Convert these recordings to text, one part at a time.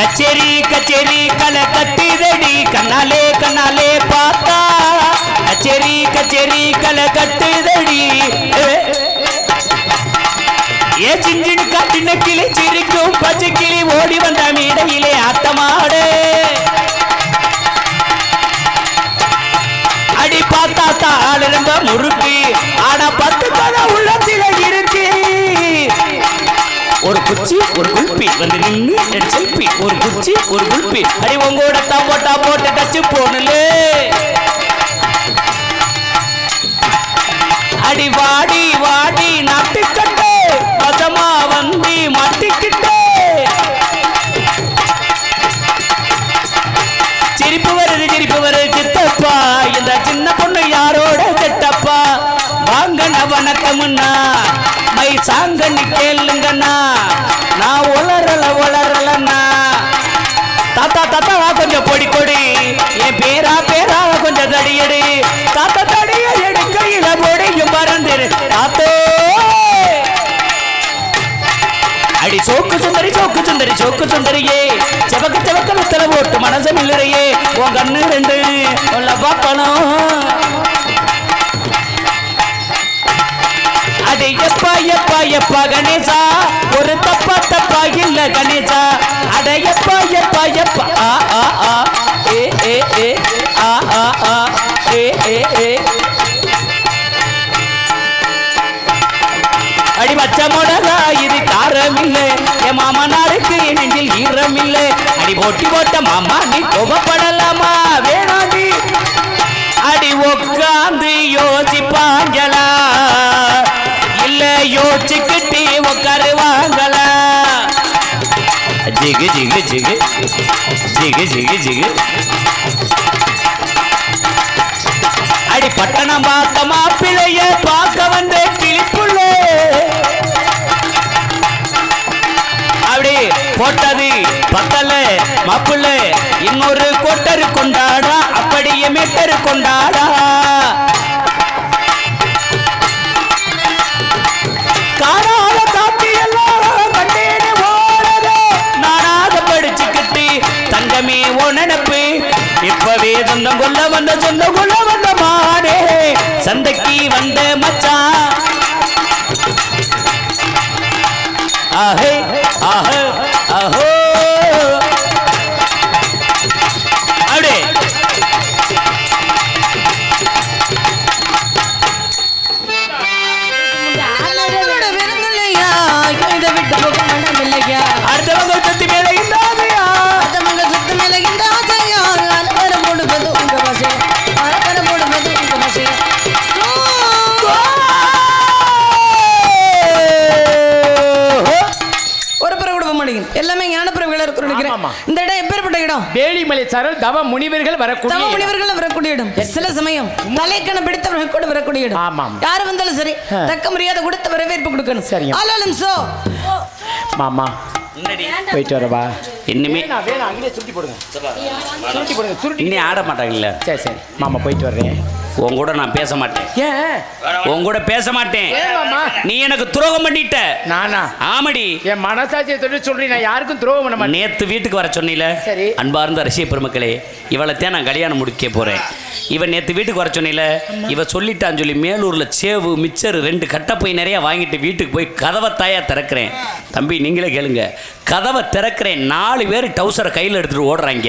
கச்சேரி கச்சேரி கலை கட்டுதடி. கண்ணாலே கண்ணாலே பார்த்தா. கச்சேரி கச்சேரி கலை கட்டுதடி. ஏ. சிஞ்சின் காட்டின கிளி சிரிக்கும் பச்சை கிளி ஓடி வந்த மீடையிலே ஆட்டமாடு அடி பார்த்தா தாள் ரொம்ப முறுக்கு. ஆனா பத்து கதை உள்ள ஒரு குச்சி ஒரு குல்பி வந்து நின்று என் செல்பி ஒரு குச்சி ஒரு குல்பி அடி உங்களோட தான் போட்டா போட்டு டச்சு போனலே அடி வாடி வாடி நாட்டுக்கட்டு. பதமா வந்து மட்டிக்கிட்டு. சிரிப்பு வருது சிரிப்பு வருது சித்தப்பா. இந்த சின்ன பொண்ணு யாரோட செட்டப்பா வாங்கண்ணா வணக்கம்னா மை சாங்கண்ணி கேளுங்கண்ணா. நான் உளறல உளறலண்ணா. தாத்தா தாத்தா வா கொஞ்சம் பொடி கொடி என் பேரா பேரா கொஞ்சம் தடியடி. தாத்தா தடிய எடுக்கையில பொடியும் பறந்துரு. தாத்தோ! அடி சோக்கு சுந்தரி சோக்கு சுந்தரி சோக்கு சுந்தரியே. செவக்கு செவக்கு முத்தல போட்டு மனசு மில்லுறையே. உன் கண்ணு ரெண்டு உள்ள பார்க்கணும். அடி எப்ப அடையப்பா எப்பா கணேசா? ஒரு தப்பா தப்பா இல்ல கணேசா. அடையப்பா எப்பா எப்பா ஆ ஆ ஆ. ஏ ஏ ஏ. ஆ ஆ ஆ. ஏ ஏ ஏ. அடி பச்சை மிளகா இது காரமில்லை. என் மாமனாருக்கு நெஞ்சில் ஈரமில்லை. அடி போட்டி போட்ட மாமா நீ கோபப்படலாமா? வேணாண்டி அடி உட்காந்து யோசிப்பாங்களா? இல்ல யோசிச்சுக்கிட்டு உட்காருவாங்களா ஜிகு ஜிகு ஜிகு. ஜிகு ஜிகு ஜிகு. அடி பட்டணம் பார்த்த மாப்பிளைய பார்க்க வந்த கிளிப்புள்ள. அப்படி போட்டது பத்தல மாப்புள்ள இன்னொரு கொட்டரு கொண்டாடா அப்படியே மெட்டரு கொண்டாடா. இப்பவே சொந்தம் கொள்ள வந்த சொந்தம் கொள்ள வந்த மாடே. சந்தைக்கு வந்த மச்சான் ஆஹே ஆஹே ஆஹோ. இந்த இடம் எப்பேற்பட்ட இடம்? வேலிமலை சாரல் தவ முனிவர்கள் வரக்கூடிய தவ. முனிவர்கள் வரக்கூடிய இடம். சில சமயம் தலைக்கணம் பிடித்தவர்கள் கூட வரக்கூடிய இடம். ஆமாம். யாரு வந்தாலும் சரி. தக்க மரியாதை கொடுத்து வரவேற்பு கொடுக்கணும். சரிங்க. ஆளாலும் சோ மாமா போயிட்டு வரவா? இன்னுமே வேணா வேணா அங்கேயே சுருட்டி போடுங்க. சுருட்டி போடுங்க சுருட்டி இன்னும் ஆட மாட்டாங்கல்ல. சரி சரி. மாமா போயிட்டு வர்றேன். உன் கூட நான் பேச மாட்டேன். ஏன்? உன் கூட பேச மாட்டேன். நீ எனக்கு துரோகம் பண்ணிட்ட. நானா? ஆமடி. என் மனசாட்சியை தொட்டு சொல்றேன் நான் யாருக்கும் துரோகம் பண்ண மாட்டேன். நேத்து வீட்டுக்கு வர சொன்னீல சரி. அன்பார்ந்த ரசிக பெருமக்களே இவளைத்தான் நான் கல்யாணம் முடிக்க போறேன். இவன் நேத்து வீட்டுக்கு வர சொன்னீல இவ சொல்லிட்டான்னு சொல்லி மேலூர்ல சேவு மிச்சர் ரெண்டு கட்டப்பை நிறைய வாங்கிட்டு வீட்டுக்கு போய் கதவை தாயா திறக்கிறேன். தம்பி நீங்களே கேளுங்க. கதவை திறக்கிறேன் நாலு பேர் டவுசரை கையில் எடுத்துட்டு ஓடுறாங்க.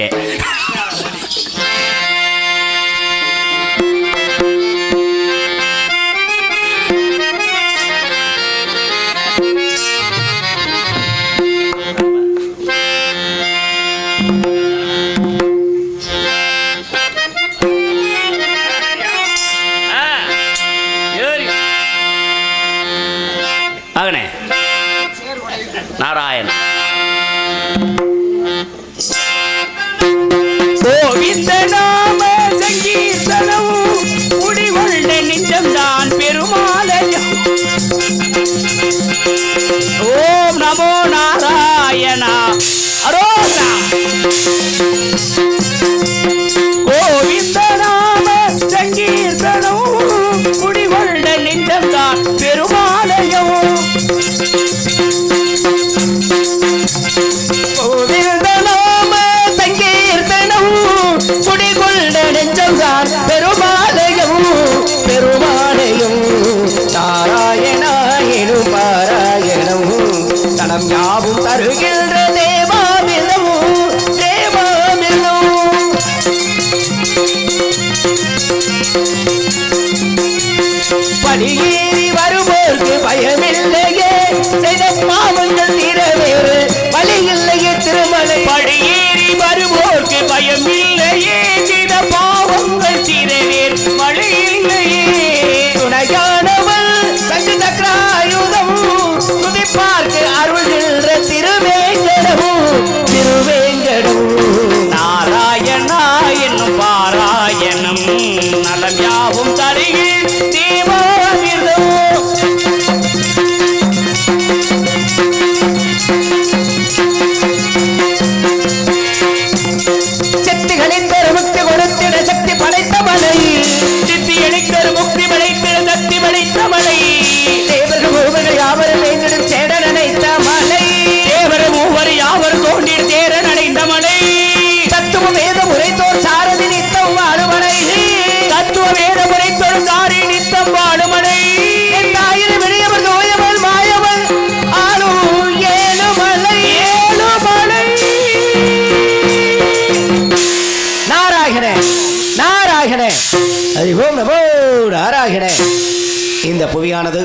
இந்த புவியானது.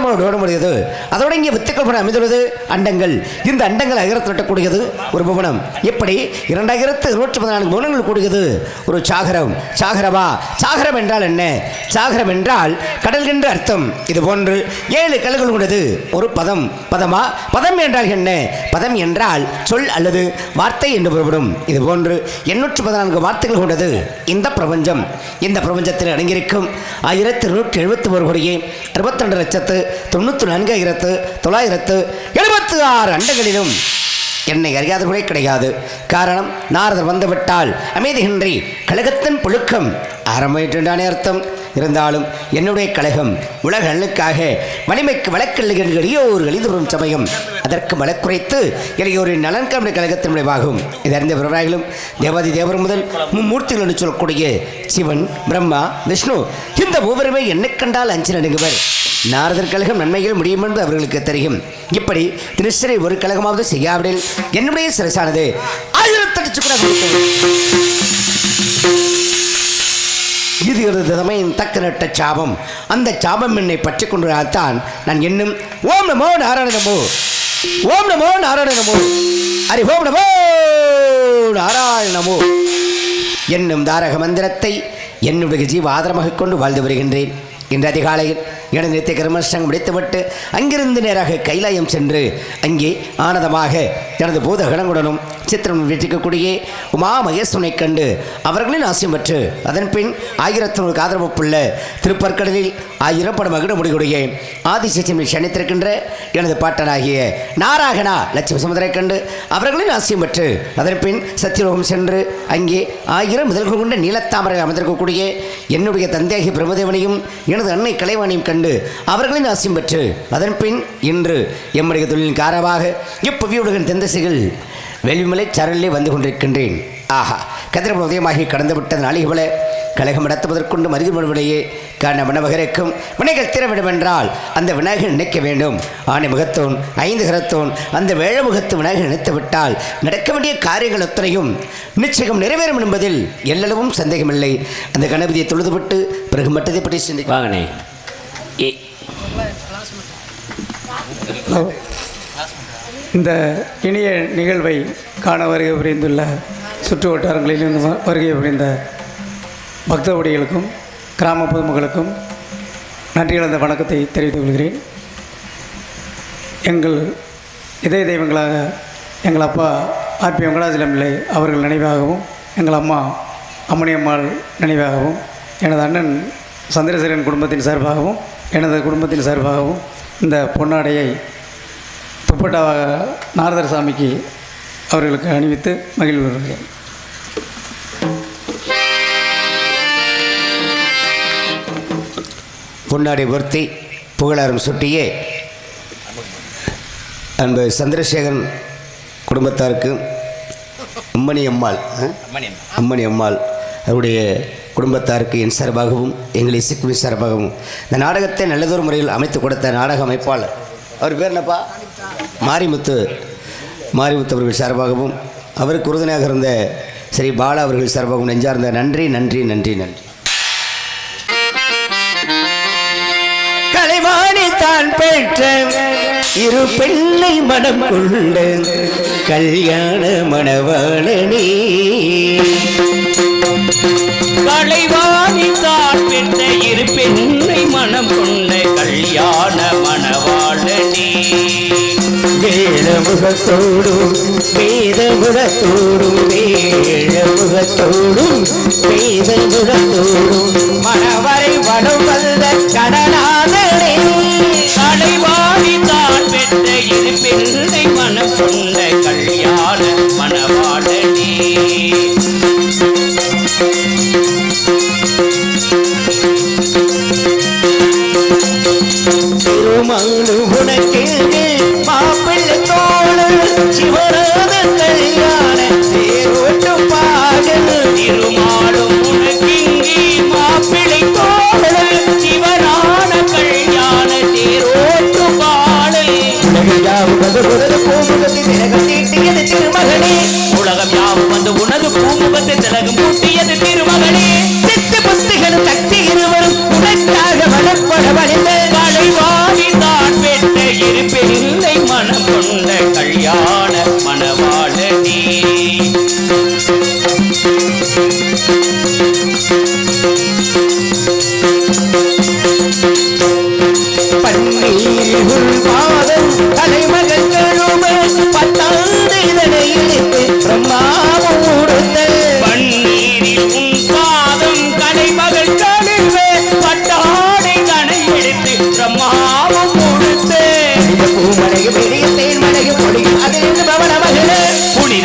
பத்திப்பணமோடு ஓடமுடியது. அதோட இங்கே வித்துக்கள் படம் அமைந்துள்ளது. அண்டங்கள். இந்த அண்டங்கள் அகிரத்தில் எட்டக்கூடியது ஒரு புவனம். எப்படி? இரண்டாயிரத்து இருநூற்றி பதினான்கு புவனங்கள் கூடியது. ஒரு சாகரம். சாகரமா சாகரம் என்றால் என்ன? சாகரம் என்றால் கடல் என்று அர்த்தம். இது போன்று ஏழு கடல்கள் கொண்டது ஒரு பதம். பதமா? பதம் என்றால் என்ன? பதம் என்றால் சொல் அல்லது வார்த்தை என்று புறப்படும். இது போன்று எண்ணூற்று பதினான்கு வார்த்தைகள் கொண்டது இந்த பிரபஞ்சம். இந்த பிரபஞ்சத்தில் அடங்கியிருக்கும் ஆயிரத்தி இருநூற்றி எழுபத்தி ஒரு கோடியே அறுபத்தி ரெண்டு லட்சத்து தொண்ணூற்றி நான்காயிரத்து தொள்ளாயிரத்து எழுபத்து ஆறு அண்டங்களிலும் என்னை அறியாதவர்களே கிடையாது. காரணம் நாரதர் வந்துவிட்டால் அமைதியின்றி கழகத்தின் புழுக்கம் ஆரம்பிட்டானே அர்த்தம். இருந்தாலும் என்னுடைய கழகம் உலக நலனுக்காக வலிமைக்கு வழக்கல்லுகின்ற எளியோர் எளிதுவரும் சமயம். அதற்கு வழக்குறைத்து எளியோரின் நலன் கம்பெனி கழகத்தின் விளைவாகும். இதறிந்த அறிந்த விவராயிலும் தேவாதி தேவர் முதல் மும்மூர்த்திகள் என்று சொல்லக்கூடிய சிவன் பிரம்மா விஷ்ணு இந்த மூவருமே என்னை கண்டால் அஞ்சு நடுங்குவர் நாரதர் கழகம் நன்மைகள் முடியும் என்று அவர்களுக்கு தெரியும். இப்படி திருச்சரை ஒரு கழகமாவது செய்யாவிடில் என்னுடைய சிறசானது ஆயிரத்தடிச்சு கூட இது இருந்த தமையின் தக்க நட்ட சாபம். அந்த சாபம் என்னை பற்றி கொண்டுதான் நான் என்னும் ஓம் நமோ நாராயண நமோ ஓம் நமோ நாராயண நமோ ஹரி ஓம் நமோ நாராயண நமோ என்னும் தாரக மந்திரத்தை என்னுடைய ஜீவ ஆதரமாக கொண்டு வாழ்ந்து வருகின்றேன். இன்று அதிகாலையில் எனது நித்திய கர்மசங்கம் முடித்துவிட்டு அங்கிருந்து நேராக கைலாயம் சென்று அங்கே ஆனந்தமாக எனது பூத கணங்குடனும் சித்திரம் வெற்றிக்கக்கூடிய உமா மகேஸ்வனை கண்டு அவர்களின் ஆசியம் பெற்று அதன் பின் ஆயிரத்தி நூறு ஆதரவுப்புள்ள திருப்பற்கடலில் ஆயிரம் படம் மகிட முடிவுடைய ஆதிசேஷன் சனித்திருக்கின்ற எனது பாட்டனாகிய நாராகனா லட்சுமி சமுதரை கண்டு அவர்களின் ஆசியம் பெற்று அதன் பின் சத்தியலோகம் சென்று அங்கே ஆயிரம் முதல்கள் கொண்ட நீலத்தாமரை அமர்ந்திருக்கக்கூடிய என்னுடைய தந்தையாகிய பிரமதேவனையும் எனது அன்னை கலைவாணியும் கண்டு அவர்களின் ஆசியம் பெற்று அதன் பின் இன்று எம்முடைய தொழிலின் காரமாக இப்புவியுடன் தெந்தசைகள் வெள்ளிமலை சரலிலே வந்து கொண்டிருக்கின்றேன். ஆஹா கதிரவன் உதயமாகி கடந்து விட்டது நாளிகை போல கழகம் நடத்துவதற்குண்டு மருதுமனுடைய காரண வினவகருக்கும் வினைகள் தீர வேண்டுமென்றால் அந்த விநாயகர் நினைக்க வேண்டும். ஆணை முகத்தோன் ஐந்து கரத்தோன் அந்த வேழ முகத்து விநாயகர் நினைத்துவிட்டால் நடக்க வேண்டிய காரியங்கள் அத்தனையும் நிச்சயம் நிறைவேறும் என்பதில் எல்லளவும் சந்தேகமில்லை. அந்த கணபதியை தொழுதுவிட்டு பிறகு மட்டத்தை பற்றி சிந்தி இந்த இனிய நிகழ்வை காண வருகை புரிந்துள்ள சுற்று வட்டாரங்களிலிருந்து வருகை புரிந்த பக்தவடிகளுக்கும் கிராம பொதுமக்களுக்கும் நன்றி கலந்த வணக்கத்தை தெரிவித்துக் கொள்கிறேன். எங்கள் இதய தெய்வங்களாக எங்கள் அப்பா ஆர்பி வெங்கடாஜலம் பிள்ளை அவர்கள் நினைவாகவும் எங்கள் அம்மா அம்மணியம்மாள் நினைவாகவும் எனது அண்ணன் சந்திரசேகரன் குடும்பத்தின் சார்பாகவும் எனது குடும்பத்தின் சார்பாகவும் இந்த பொன்னாடையை துப்பட்டாவாக நாரதர் சாமிக்கு அவர்களுக்கு அணிவித்து மகிழ்வு வருகிறேன் பொன்னாடை பொருத்தி புகழாரம் சுட்டியே அன்பு சந்திரசேகரன் குடும்பத்தாருக்கு அம்மணி அம்மாள்? அம்மணி அம்மாள் அவருடைய குடும்பத்தாருக்கு என் சார்பாகவும் எங்கள் இசைக்குழு சார்பாகவும் இந்த நாடகத்தை நல்லதொரு முறையில் அமைத்து கொடுத்த நாடக அமைப்பாளர். அவர் பேர் என்னப்பா? மாரிமுத்து. மாரிமுத்து அவர்கள் சார்பாகவும் அவருக்கு உறுதுணையாக இருந்த ஸ்ரீ பாலா அவர்கள் சார்பாகவும் நெஞ்சார்ந்த நன்றி நன்றி நன்றி நன்றி. கலைவாணி தான் பெற்ற இரு பெண்ணை மனம் கொண்ட கல்யாண மணவாளனே. மனம் கொண்ட கல்யாண மணவாளனே. வேழமுகத்தோடும் வேதமுகத்தோடும் வேழமுகத்தோடும் வேதமுகத்தோடும். மணவரை வடம் வந்த கடனாதனே தோழு சிவராத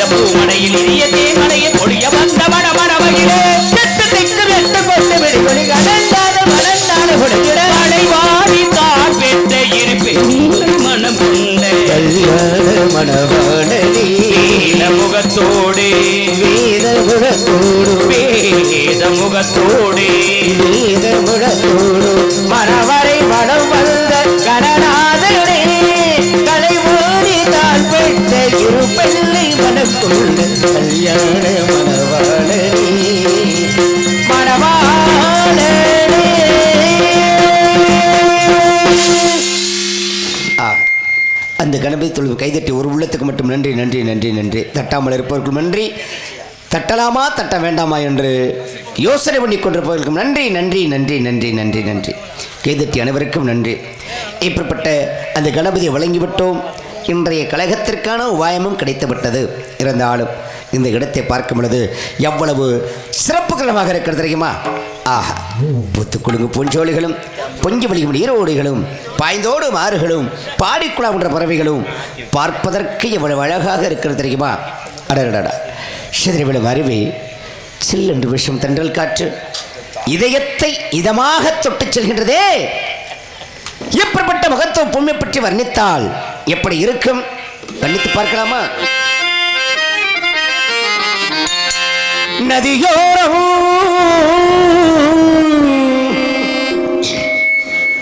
புனித பூமனையில் இனிய வந்த திக்கு கொண்டு கடந்தாத மலர்ந்தாத தான் பெற்ற இரு பெண்ணை மனம் கொண்ட. முகத்தோடு. வேத வேத முகத்தோடு. வேத வந்த தொழுது தொழுவு கைதட்டி ஒரு உள்ளத்துக்கு மட்டும் நன்றி நன்றி நன்றி நன்றி. தட்டாமல் இருப்பவர்களுக்கும் நன்றி. தட்டலாமா தட்ட வேண்டாமா என்று யோசனை பண்ணி கொண்டிருப்பவர்களுக்கும் நன்றி நன்றி நன்றி நன்றி நன்றி நன்றி. கைதட்டி அனைவருக்கும் நன்றி. இப்படிப்பட்ட அந்த கணபதியை வழங்கிவிட்டோம். இன்றைய கழகத்திற்கான உபாயமும் கிடைத்துவிட்டது. இருந்தாலும் இந்த இடத்தை பார்க்கும் பொழுது எவ்வளவு சிறப்புகரமாக இருக்கிறது தெரியுமா? ஆஹா புத்து குலுங்கு பூஞ்சோலிகளும் பொங்கி வழியும் நீரோடிகளும் பாய்ந்தோடும் ஆறுகளும் பாடிக்குழாவுன்ற பறவைகளும் பார்ப்பதற்கு எவ்வளவு அழகாக இருக்கிறது தெரியுமா? அடடடா சிதறிவிடும் அருவி சில்லென்று விஷம் தென்றல் காற்று இதயத்தை இதமாக தொட்டுச் செல்கின்றதே. எப்படிப்பட்ட மகத்துவ பொம்மை பற்றி வர்ணித்தால் எப்படி இருக்கும்? வர்ணித்து பார்க்கலாமா? நதியோரம்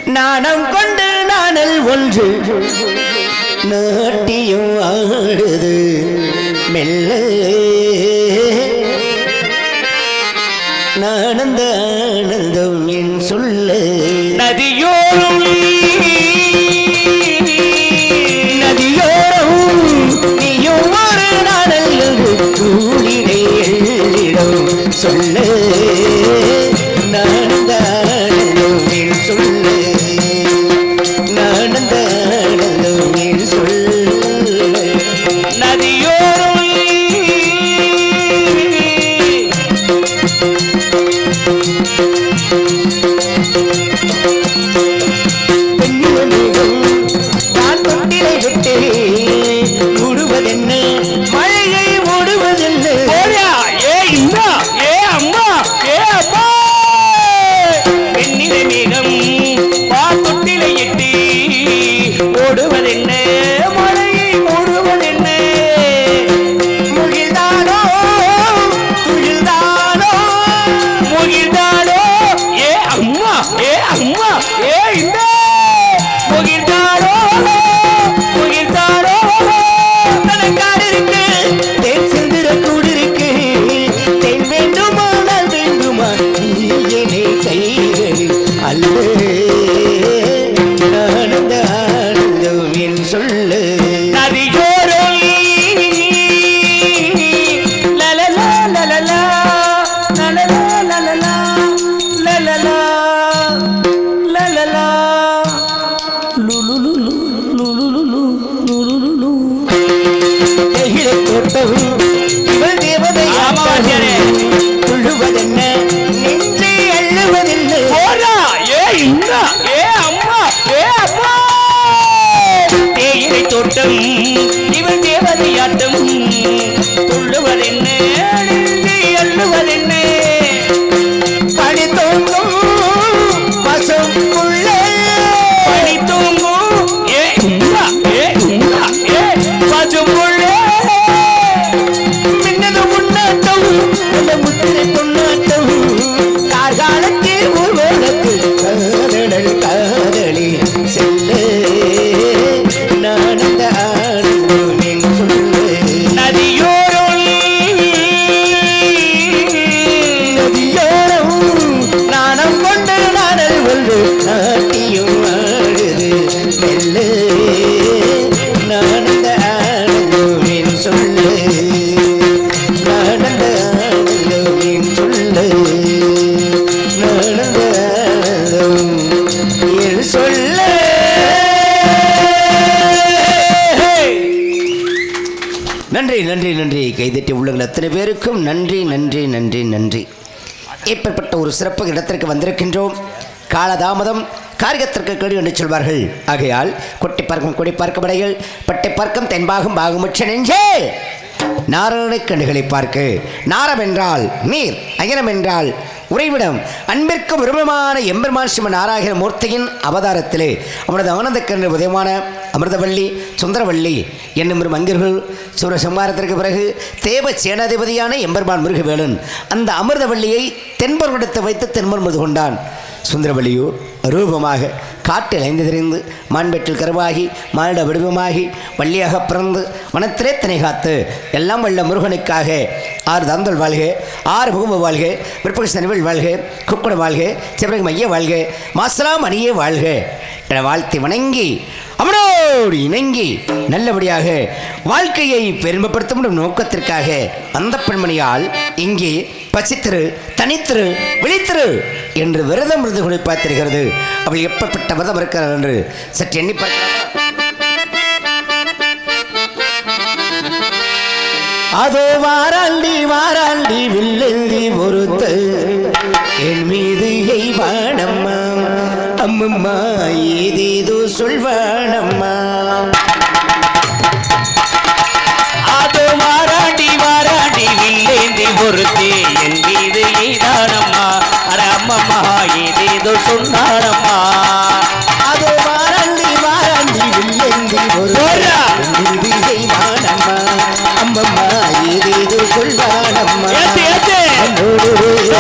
நாணம் கொண்டு நாணல் ஒன்று நாட்டியும் ஆடுது மெல்ல. நானந்த ஆனந்தம் என் சொல்ல. நதியோரம் நன்றி நன்றி நன்றி. கைதட்டி உள்ளங்கள் அத்தனை பேருக்கும் நன்றி நன்றி நன்றி நன்றி. இப்பேற்பட்ட ஒரு சிறப்பு இடத்திற்கு வந்திருக்கின்றோம். காலதாமதம் காரியத்திற்கு கேடு என்று சொல்வார்கள். ஆகையால் கொட்டி பார்க்கும் கொடி பார்க்கும் படைகள் பட்டை பார்க்கும் தென்பாகும் பாகுமுற்ற நெஞ்சே! நாரண கண்டுகளை பார்க்க. நாரம் என்றால் நீர் அயனம் என்றால் உறைவிடம் அன்பிற்கும் விரும்பமான எம்பெருமான் சிவ நாராயண மூர்த்தியின் அவதாரத்திலே அவனது ஆனந்த கண்ணர் உதயமான அமிர்தவள்ளி சுந்தரவள்ளி என்னும் இரு மந்திர்கள் சூர சம்ஹாரத்திற்கு பிறகு தேவ சேனாதிபதியான எம்பெருமான் முருகவேலன் அந்த அமிர்தவள்ளியை தென்பர்விடத்தை வைத்து தென்பர்மது கொண்டான். சுந்தரவள்ளியோ ரூபமாக காட்டில் ஐந்து தெரிந்து மான்பெற்றில் கருவாகி மானிட வடிவமாகி வள்ளியாக பிறந்து வனத்திலே திணை காத்து எல்லாம் வல்ல முருகனுக்காக ஆறு தந்தல் வாழ்க ஆறு முகமு வாழ்க பிற்பகல் நனிவல் வாழ்க குக்குட வாழ்க சிவரங்க மைய வாழ்க மாசலாம் அணியே வாழ்க என வாழ்த்தி வணங்கி அவனோடு இணங்கி நல்லபடியாக வாழ்க்கையை பெருமைப்படுத்த முடியும் நோக்கத்திற்காக அந்த பெண்மணியால் இங்கே பசித்திரு தனித்திரு விழித்திரு என்று விரதம் இருந்து குளிப்பாய் அவள் எப்பப்பட்ட விரதம் இருக்கிறார் என்று சற்று எண்ணி பார்க்கலாம் அதோ வாராண்டி வாராண்டி வில்லெந்தி பொறுத்த என் மீது எய்வானம்மா அம்மம்மா ஏதேதோ சொல்வானம்மா. அதோ வாராண்டி வாராண்டி வில்லேந்தி பொறுத்தே என் மீது எய்தானம்மா அட அம்மம்மா ஏதேதோ சொன்னானம்மா. அதோ வாராண்டி வாராண்டி வில்லேந்தி பொறுத்தே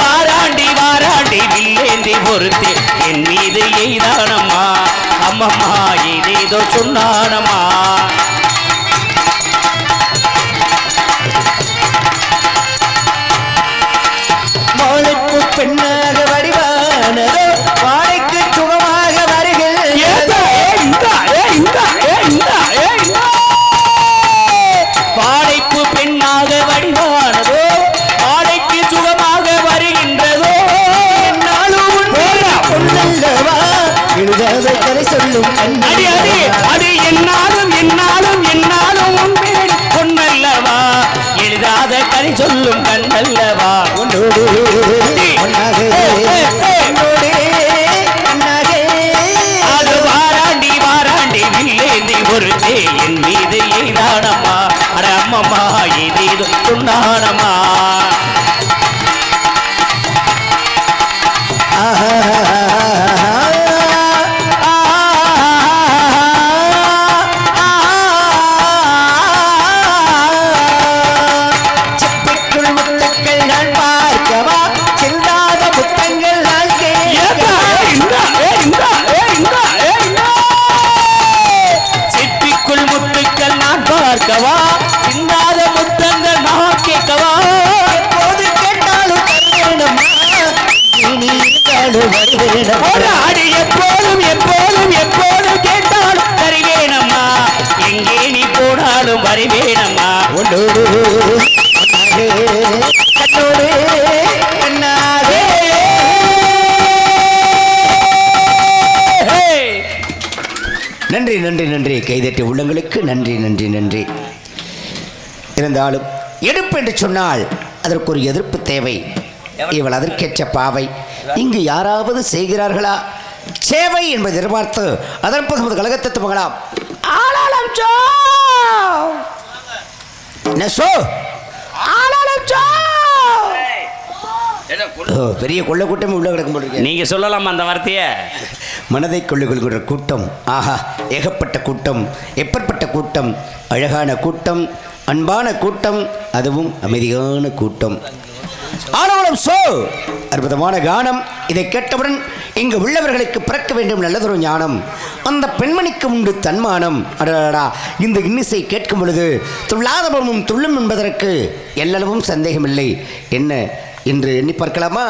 வாராண்டி வாராண்டி வில்லேந்தி பொறுத்து என் மீது எய்தானம்மா அம்மம்மா இதேதோ சொன்னானம்மா சொல்லும் அடி அடி அது என்னாலும் என்னாலும் என்னாலும் உண்மையடி பொன்னல்லவா? எழுதாத கதை சொல்லும் கண்ணல்லவா? உன்னோடு அது வாராண்டி வாராண்டி வில்லேந்தி ஒருத்தே என் மீது எய்தானம்மா. அட அம்மம்மா இது சொன்னானம்மா பார்க்கவா சிந்தாத முத்தங்கள் நான் கேட்கவா? எப்போது கேட்டாலும் தருவேனம்மா இனி இருந்தாலும் எப்போதும் எப்போதும் எப்போதும் கேட்டாலும் தருவேனம்மா எங்கே நீ போனாலும் வருவேனம்மா. உன்னோடு கண்ணோடு! நன்றி நன்றி நன்றி. கைதட்டி உள்ளங்களுக்கு நன்றி நன்றி இருந்தாலும் எடுப்பு என்று சொன்னால் அதற்கு ஒரு எதிர்ப்பு தேவை. இவள் அதற்கேற்ற பாவை. இங்கு யாராவது செய்கிறார்களா? சேவை என்பதை எதிர்பார்த்து அதற்கு நமது கழகத்தை மகளாம் ஆளாளம் சோ! என்ன சோ? ஆளாளம் சோ! பெரிய கொள்ள கூட்டமே உள்ள கிடக்கும் போல இருக்கே. நீங்க சொல்லலாமா அந்த வார்த்தைய? மனதை கொள்ளுகிற கூட்டம் ஆஹா ஏகப்பட்ட கூட்டம் எப்பேற்பட்ட கூட்டம் அழகான கூட்டம் அன்பான கூட்டம் அதுவும் அமைதியான கூட்டம். ஆனவளம் சோ அற்புதமான கானம். இதை கேட்டவுடன் இங்கு உள்ளவர்களுக்கு பிறக்க வேண்டும் நல்லதொரு ஞானம். அந்த பெண்மணிக்கு உண்டு தன்மானம். அடடா இந்த இன்னிசை கேட்கும் பொழுது துள்ளாதபமும் துள்ளும் என்பதற்கு எல்லளவும் சந்தேகமில்லை. என்ன என்று எண்ணி பார்க்கலாமா?